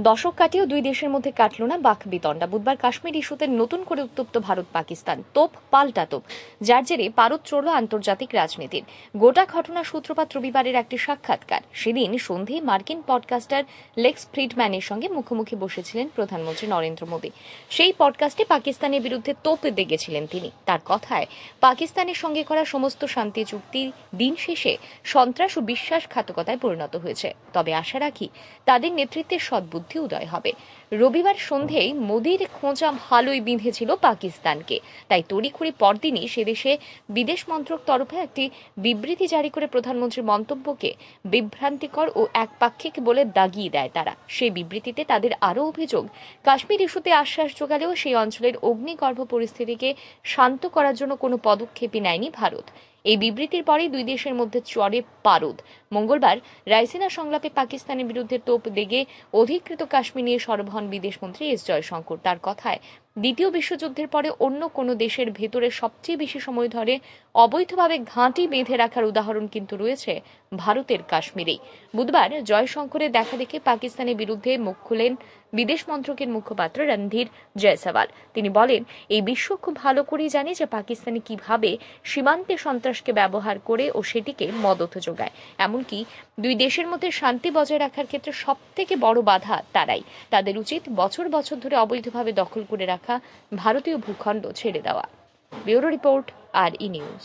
দশক কাটিয়েও দুই দেশের মধ্যে কাটল না বাক বিতণ্ডা। বুধবার কাশ্মীর ইস্যুতে নতুন করে উত্তপ্ত ভারত পাকিস্তান। তোপ পাল্টা তোপ, যার জেরে পারদ চড়ল আন্তর্জাতিক রাজনীতির। গোটা ঘটনা সূত্রপাত রবিবারের একটি সাক্ষাৎকার। সেদিন সন্ধে মার্কিন পডকাস্টার লেক্স ফ্রিডম্যানের সঙ্গে মুখোমুখি বসেছিলেন প্রধানমন্ত্রী নরেন্দ্র মোদী। সেই পডকাস্টে পাকিস্তানের বিরুদ্ধে তোপ দেখেছিলেন তিনি। তার কথায়, পাকিস্তানের সঙ্গে করা সমস্ত শান্তি চুক্তির দিন শেষে সন্ত্রাস ও বিশ্বাসঘাতকতায় পরিণত হয়েছে। তবে আশা রাখি, তাদের নেতৃত্বের সদ্বুদ্ধি উদয় হবে। রবিবার সন্ধেয় মোদির খোঁজা ভালোই বিঁধেছিল পাকিস্তানকে। তাই তড়িখড়ি পরদিনই সে দেশে বিদেশ মন্ত্রক তরফে একটি বিবৃতি জারি করে প্রধানমন্ত্রীর মন্তব্যকে বিভ্রান্তিকর ও একপাক্ষিক বলে দাগিয়ে দেয় তারা। সেই বিবৃতিতে তাদের আরও অভিযোগ, কাশ্মীর ইস্যুতে আশ্বাস জোগালেও সেই অঞ্চলের অগ্নিগর্ভ পরিস্থিতিকে শান্ত করার জন্য কোনো পদক্ষেপই নেয়নি ভারত। এই বিবৃতির পরে দুই দেশের মধ্যে চরে পারদ। মঙ্গলবার রাইসিনা সংলাপে পাকিস্তানের বিরুদ্ধে তোপ দেগে অধিকৃত কাশ্মীর নিয়ে সরব হন বিদেশমন্ত্রী এস জয়শঙ্কর। তার কথায় দ্বিতীয় বিশ্বযুদ্ধের পরে অন্য কোনো দেশের ভেতরে সবচেয়ে বেশি সময় ধরে অবৈধভাবে ঘাঁটি বেঁধে রাখার উদাহরণ কিন্তু রয়েছে ভারতের কাশ্মীরেই। বুধবার জয়শঙ্করের দেখা দেখে পাকিস্তানের বিরুদ্ধে মুখ খুলেন বিদেশ মন্ত্রকের মুখপাত্র রণধীর জয়সওয়াল। তিনি বলেন, এই বিশ্ব খুব ভালো করেই জানে যে পাকিস্তানে কীভাবে সীমান্তে সন্ত্রাসকে ব্যবহার করে ও সেটিকে মদত যোগায়। এমনকি দুই দেশের মধ্যে শান্তি বজায় রাখার ক্ষেত্রে সব থেকে বড় বাধা তারাই। তাদের উচিত বছর বছর ধরে অবৈধভাবে দখল করে রাখা ভারতীয় ভূখণ্ড ছেড়ে দেওয়া। Bureau report R E news.